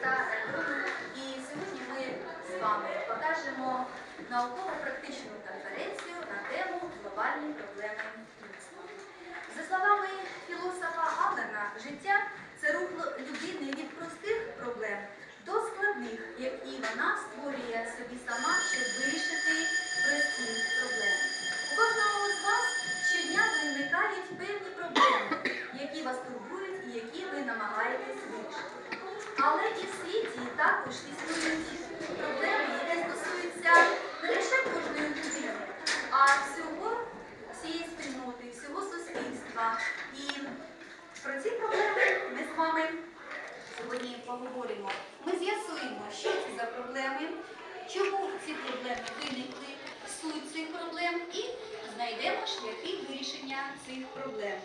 міста Району. І сьогодні ми з вами покажемо науково-практичну конференцію на тему глобальні проблеми людства. За словами філософа Аллена, життя це рух людини від простих проблем до складних, які вона створює собі сама, щоб вирішити прості проблеми. У кожного з вас щодня виникають певні проблеми, які вас турбують і які ви намагаєтесь вирішити. Але і в світі також існують проблеми, які стосуються не лише кожної людини, а всього всієї спільноти, всього суспільства. І про ці проблеми ми з вами сьогодні поговоримо. Ми з'ясуємо, що це за проблеми, чому ці проблеми виникли, суть цих проблем і знайдемо шляхи вирішення цих проблем.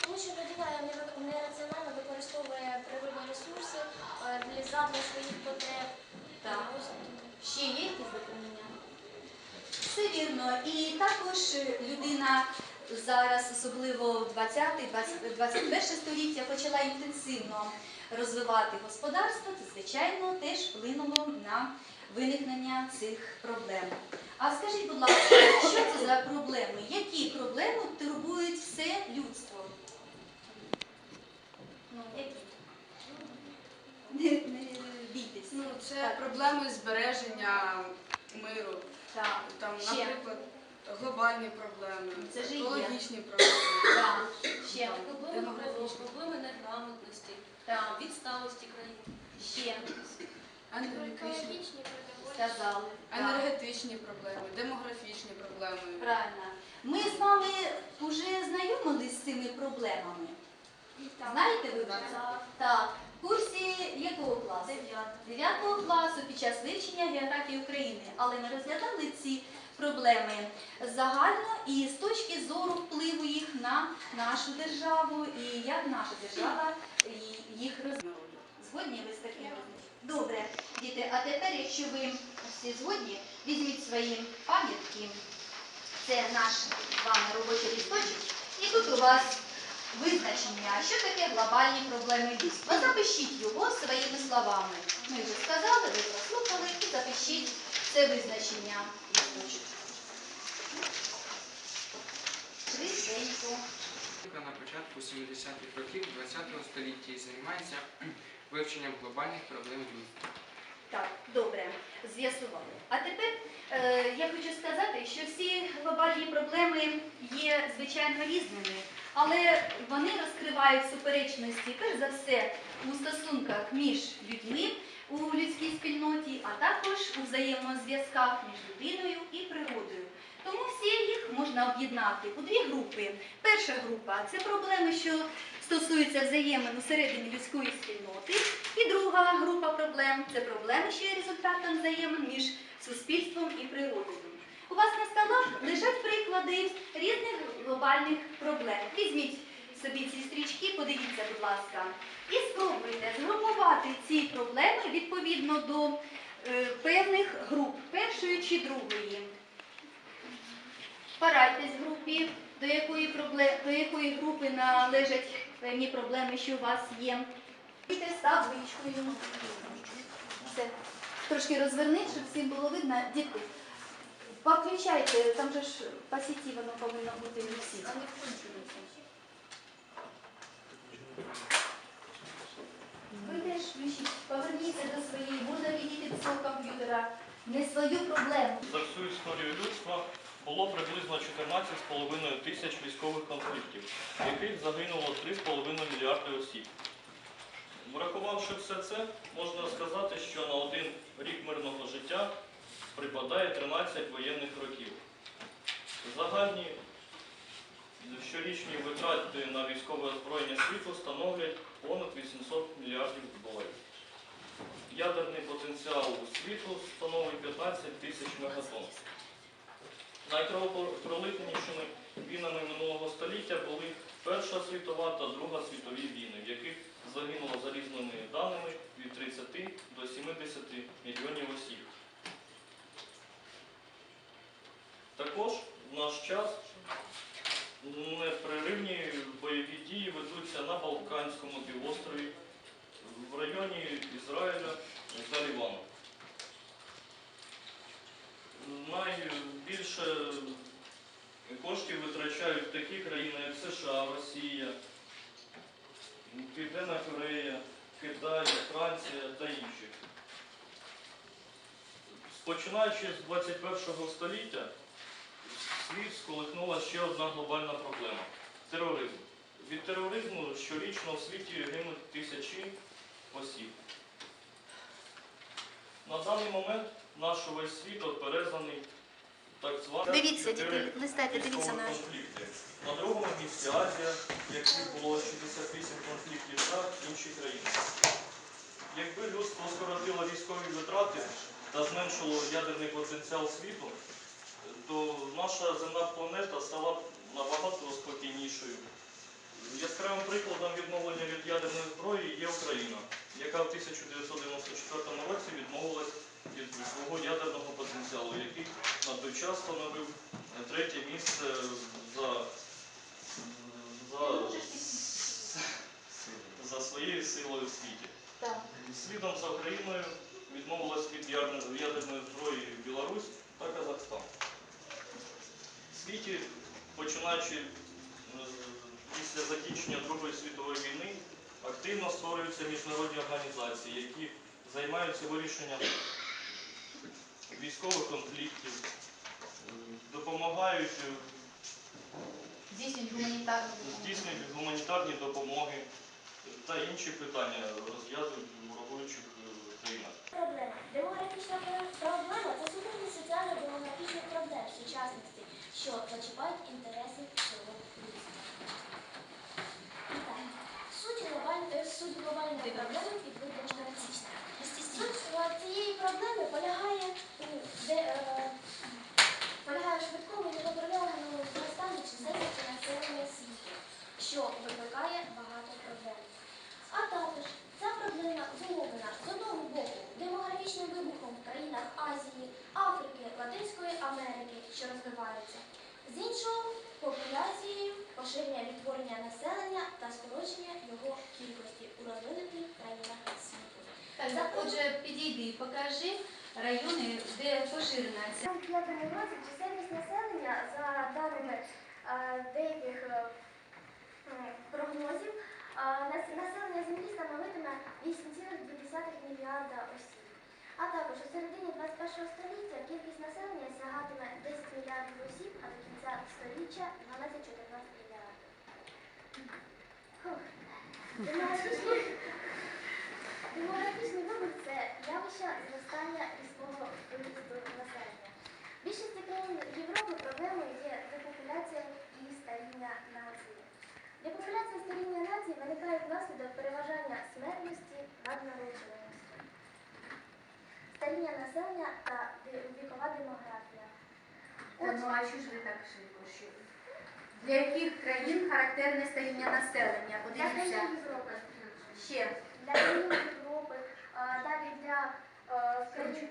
Тому що людина не- е, для своїх потреб. Так. Ще є якісь доповнення? Все вірно. І також людина зараз, особливо в 20-21 століття, почала інтенсивно розвивати господарство, це, звичайно, теж вплинуло на виникнення цих проблем. А скажіть, будь ласка, що це за проблеми? Які проблеми турбують все людство? Ну, які? Не, не бійтесь. Ну, це Так. проблеми збереження миру. Так. Там, Ще. наприклад, глобальні проблеми, Це екологічні проблеми. Так. Ще. Проблеми проблеми неграмотності, Так. відсталості країни. Ще. енергетичні, екологічні противоположні. Енергетичні проблеми, демографічні проблеми. Правильно. Ми з вами вже знайомились з цими проблемами. Знаєте ви вже? Так. В курсі якого класу? Під час вивчення географії України. Але ми розглядали ці проблеми загально і з точки зору впливу їх на нашу державу і як наша держава їх розвиває. Згодні ви з таким? Добре, діти, а тепер, якщо ви всі згодні, візьміть свої пам'ятки. Це наш з вами робочий лісточок. І тут у вас визначення, що таке глобальні проблеми людства. Запишіть його словами. Ми вже сказали, ви прослухали і запишіть це визначення. Швиденько. На початку 70-х років ХХ століття і займається вивченням глобальних проблем людства. Так, добре, з'ясували. А тепер е, я хочу сказати, що всі глобальні проблеми є звичайно різними, але вони розкривають суперечності, перш за все, у стосунках між людьми у людській спільноті, а також у взаємозв'язках між людиною і природою. Тому всі їх можна об'єднати у дві групи. Перша група це проблеми, що стосуються взаємин усередині людської спільноти. І друга група проблем це проблеми, що є результатом взаємин між суспільством і природою. Вас на столах лежать приклади різних глобальних проблем. Візьміть собі ці стрічки, подивіться, будь ласка, і спробуйте згрупувати ці проблеми відповідно до е, певних груп, першої чи другої. Порадьтесь в групі, до якої, проблем, до якої групи належать певні проблеми, що у вас є. З табличкою. Все. Трошки розверніть, щоб всім було видно. Діти, включайте, там же ж по сіті воно повинно бути висіти. Ви теж включіть, поверніться до своєї, можна відійти до свого комп'ютера. Не свою проблему. За всю історію людства було приблизно 14,5 тисяч військових конфліктів, в яких загинуло 3,5 мільярди осіб. Врахувавши все це, можна сказати, що на один рік мирного життя припадає 13 воєнних років. Загальні щорічні витрати на військове озброєння світу становлять понад 800 мільярдів доларів. Ядерний потенціал світу становить 15 тисяч мегатонн. Найкровопролитнішими війнами минулого століття були Перша світова та Друга світові війни, в яких загинуло за різними даними від 30 до 70 мільйонів осіб. Також в наш час непреривні бойові дії ведуться на Балканському півострові, в районі Ізраїля та Лівану. Найбільше коштів витрачають такі країни, як США, Росія, Південна Корея, Китай, Франція та інші. Починаючи з 21 століття, світ сколихнула ще одна глобальна проблема тероризм. Від тероризму щорічно в світі гинуть тисячі осіб. На даний момент наш увесь світ оперезаний так званим Дивіться, діти, листайте, дивіться на конфлікти. На другому місці Азія, в якій було 68 конфліктів та інші країни. Якби людство скоротило військові витрати та зменшило ядерний потенціал світу, то наша земна планета стала набагато спокійнішою. Яскравим прикладом відмовлення від ядерної зброї є Україна, яка в 1994 році відмовилась від свого ядерного потенціалу, який на той час становив третє місце за, за, за своєю силою в світі. Слідом за Україною відмовилась від ядерної зброї Білорусь та Казахстан. В світі, починаючи е, після закінчення Другої світової війни, активно створюються міжнародні організації, які займаються вирішенням військових конфліктів, е, допомагають е, Здійснюють гуманітарні допомоги та інші питання розв'язують в ворогуючих країнах. Проблема. Демографічна проблема це сукупність соціально-демографічних проблем сучасності, що зачіпають інтереси цього міста. Суть глобальної суть глобальної проблеми підвид демографічна. Суть е, цієї проблеми полягає у де, е, полягає в швидкому неконтрольованому зростанні чисельності населення світу, що викликає багато проблем. А також ця проблема зумовлена з одного боку демографічним вибухом в країнах Азії, Африки, Латинської Америки, що розвиваються, з іншого популяцією, поширення відтворення населення та скорочення його кількості у розвинутих країнах світу. Так, отже, підійди, покажи райони, де поширена ця. У 2005 році чисельність населення за даними е, деяких е, м, прогнозів е, нас- населення землі становитиме 8,2 мільярда осіб. А також у середині 21 століття кількість населення сягатиме 10 мільярдів осіб, а до кінця століття 12-14 мільярдів. Демографічний вибух це явище зростання різкого населення. В більшості країн Європи проблемою є депопуляція і старіння нації. Депопуляція і старіння нації виникає внаслідок переважання смертності над народжуваністю, старіння населення та ди- вікова демографія. Ну, а що ж ви так швидко? Що? Для яких країн характерне старіння населення? Для країн Подивіться. Європи, Ще. для країн Європи, а, далі для е, країн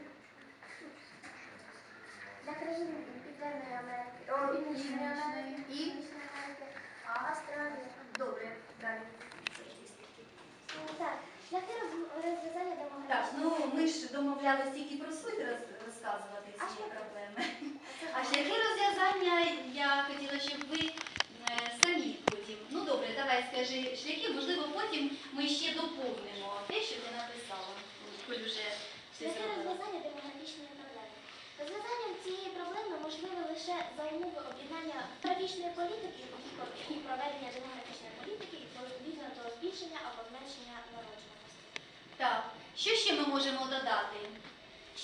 для країн Південної Америки, о, Північної Америки, І? Північної Америки, а Австралії. Добре, далі. Ну, Так, шляхи роз- розв'язання Так, ну ми ж домовлялися тільки про суть роз- розказувати А що? проблеми. А шляхи розв'язання я хотіла, щоб ви е, самі потім. Ну добре, давай скажи шляхи, можливо, потім ми ще доповнимо те, що ти написала. Коль вже все Шляхи розв'язання демографічної проблеми. Розв'язанням цієї проблеми можливе лише за умови об'єднання демографічної політики і і проведення демографічної політики відповідно до збільшення або зменшення народжуваності. Так, що ще ми можемо додати?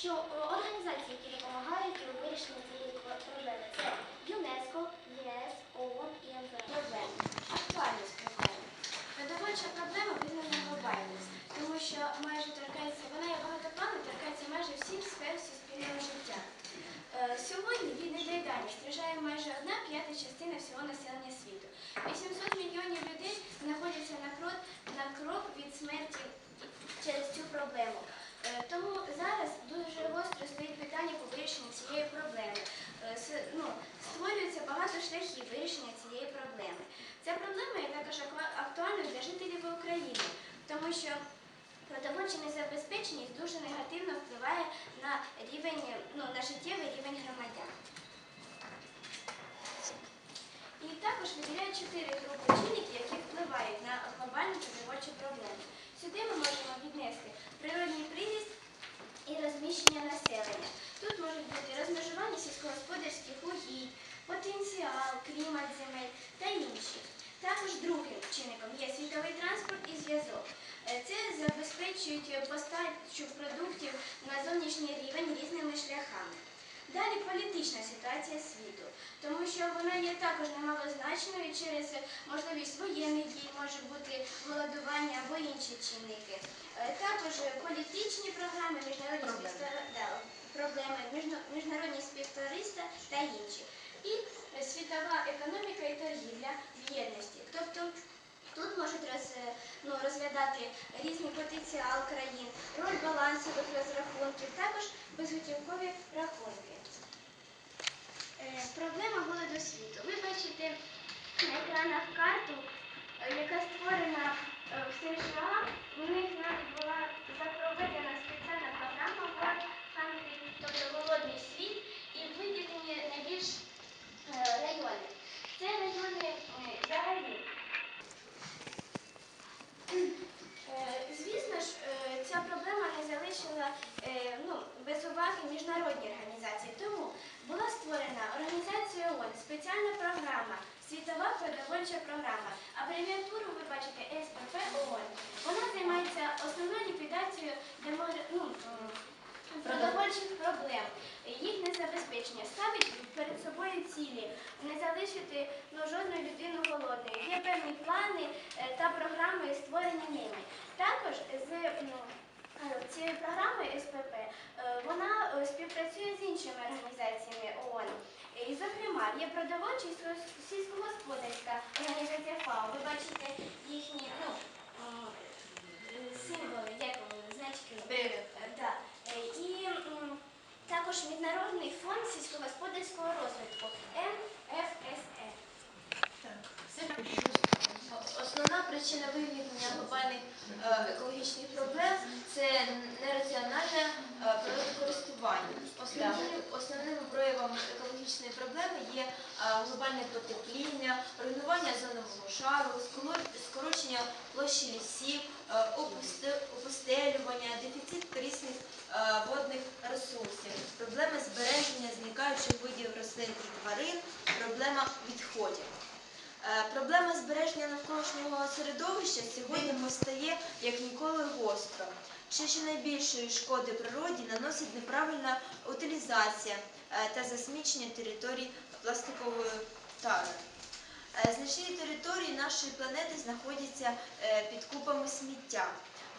Що е, організації, які допомагають у вирішенні цієї проблеми, це ЮНЕСКО, ЄС, ООН і. Проблеми. Актуальність проблеми. Продовольча проблема визнана глобальність, тому що майже торкається, вона є багатопланна, торкається майже всіх сфер суспільного життя. Е, Сьогодні бідна доїдання страждає майже одна п'ята частина всього населення світу. 800 мільйонів людей знаходяться на крок, на крок від смерті через цю проблему. Е, Тому зараз дуже гостро стоїть питання по вирішенню цієї проблеми. Е, с- Ну, створюється багато шляхів вирішення цієї проблеми. Ця проблема є також аква- актуальною для жителів України, що Продовольча незабезпеченість дуже негативно впливає на рівень, ну, на життєвий рівень громадян. І також виділяють чотири групи чинників, які впливають на глобальні продовольчі проблеми. Сюди ми можемо віднести природний приріст і розміщення населення. Тут можуть бути розмежування сільськогосподарських угідь, потенціал, клімат земель та інші. Також другим чинником є світовий транспорт і зв'язок. Е, Це забезпечують постачу продуктів на зовнішній рівень різними шляхами. Далі політична ситуація світу, тому що вона є також немалозначною через можливість воєнних дій, може бути голодування або інші чинники. Е, Також політичні програми, міжнародні да, проблеми, міжнародні співтовариства та інші. І е, світова економіка і торгівля в єдності. Тобто тут можуть роз, ну, розглядати різний потенціал країн, роль балансових розрахунків, також безготівкові рахунки. Е, Проблема голоду світу. Ви бачите на екранах карту, е, яка створена е, в США. У них навіть була запроведена спеціальна програма World Hungry, тобто голодний світ, і виділені найбільш е, райони. Це райони е, взагалі. Е, Звісно ж, е, ця проблема не залишила е, ну, без уваги міжнародні організації. Тому була створена організація ООН, спеціальна програма, світова продовольча програма. Абревіатуру ви бачите СПП ООН. Вона займається основною ліквідацією демогра- ну, продовольчих проблем, їх незабезпечення. Ставить перед собою цілі, не залишити ну, жодну людину голодною. Є певні плани е, та програми, створені ними. Також з ну, цією програмою СПП е, вона е, співпрацює з іншими організаціями ООН. І, зокрема, є продавочі сільськогосподарська організація ФАО. Ви бачите їхні ну, м, е, символи, як вони, значки. Е, да. Е, І м, також Міжнародний фонд сільськогосподарського розвитку МФСЕ. Основна причина виникнення глобальних е, екологічних проблем це нераціональне е, природокористування. Основними, основними проявами екологічної проблеми є е, глобальне потепління, руйнування озонового шару, скорочення площі лісів, е, опустелювання, дефіцит корисних е, водних ресурсів, проблеми збереження зникаючих видів рослин і тварин, проблема відходів. Е, Проблема збереження навколишнього середовища сьогодні постає як ніколи гостро. Чи ще найбільшої шкоди природі наносить неправильна утилізація та засмічення територій пластиковою тарою. Е, Значні території нашої планети знаходяться е, під купами сміття.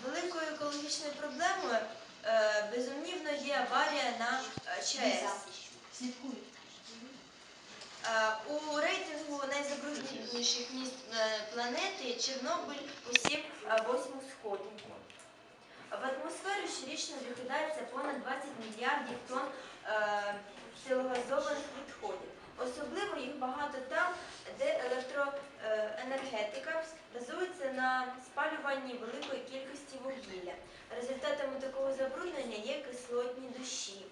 Великою екологічною проблемою е, безумнівно є аварія на ЧАЕС. У рейтингу найзабрудненіших міст е, планети Чорнобиль е, восьму сходинку. В атмосферу щорічно викидається понад 20 мільярдів тонн силогазованих відходів. Особливо їх багато там, де електроенергетика базується на спалюванні великої кількості вугілля. Результатами такого забруднення є кислотні дощі.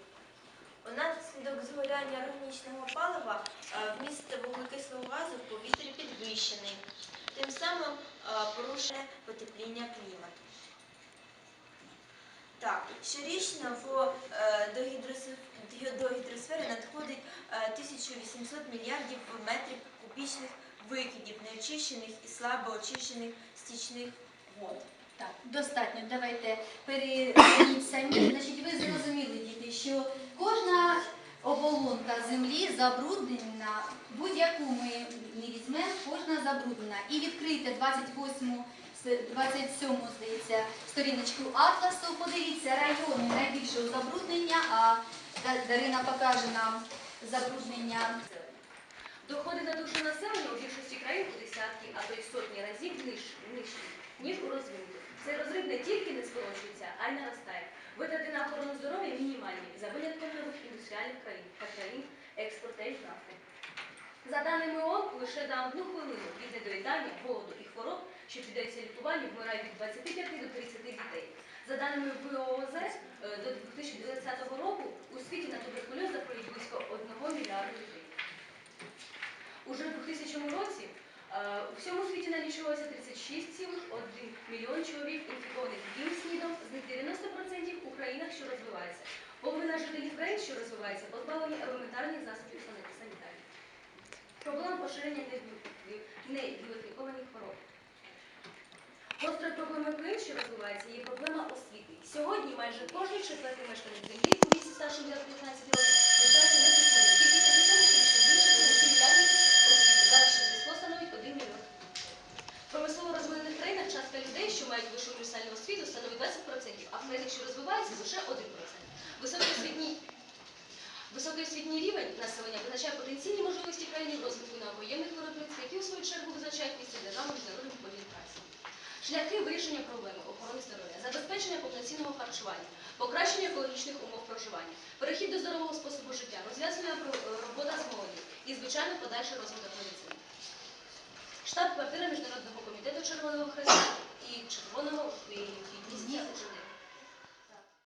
Унаслідок згоряння органічного палива е, вміст вуглекислого газу в повітрі підвищений, тим самим е, порушує потепління клімату. Так, щорічно в, е, до, гідросфери надходить е, 1800 мільярдів метрів кубічних викидів неочищених і слабо очищених стічних вод. Так, достатньо. Давайте перейдіть. Значить, ви зрозуміли, діти, що кожна оболонка землі забруднена, будь-яку ми не візьмемо, кожна забруднена. І відкрийте 28 с- 27 здається, сторіночку атласу, подивіться райони найбільшого забруднення, а Дарина покаже нам забруднення Доходи на душу населення у більшості країн у десятки, а то й сотні разів ниж- нижчі, ніж у розвинутих. Цей розрив не тільки не скорочується, а й наростає. Витрати на охорону здоров'я мінімальні, за винятком нових індустріальних країн та країн експортерів нафти. За даними ООН, лише на одну хвилину від недоїдання, голоду і хвороб, що піддаються лікуванню, вмирають від 25 до 30 дітей. За даними ВООЗ, е, до 2020 року у світі на туберкульоз захворіють близько 1 мільярда людей. Уже в 2000 році е, у всьому світі налічувалося 36,1 мільйон чоловік інфікованих вім СНІДом, з них 90% у країнах, що розвиваються. Половина жителів країн, що розвиваються, позбавлені елементарних засобів сані- санітарії. Проблема поширення неві- хвороб. Гостра проблема країн, що розвивається, є проблема освіти. Сьогодні майже кожен четвертий мешканець землі у віці старшим за 15 років лишається непрацьованим. Кількість опитаних більше становить 1 мільйон. В промислово розвинених країнах частка людей, що мають вищу універсальну освіту, становить 20%, а в країнах, що розвиваються, лише 1%. Високий освітній рівень населення визначає потенційні можливості країни розвитку науково-ємних виробництв, які у свою чергу визначають місце державного міжнародних подій праці шляхи вирішення проблеми охорони здоров'я, забезпечення повноцінного харчування, покращення екологічних умов проживання, перехід до здорового способу життя, розв'язана е, робота з молоді і, звичайно, подальший розвиток медицини. Штаб квартира Міжнародного комітету Червоного Хреста і Червоного і місця.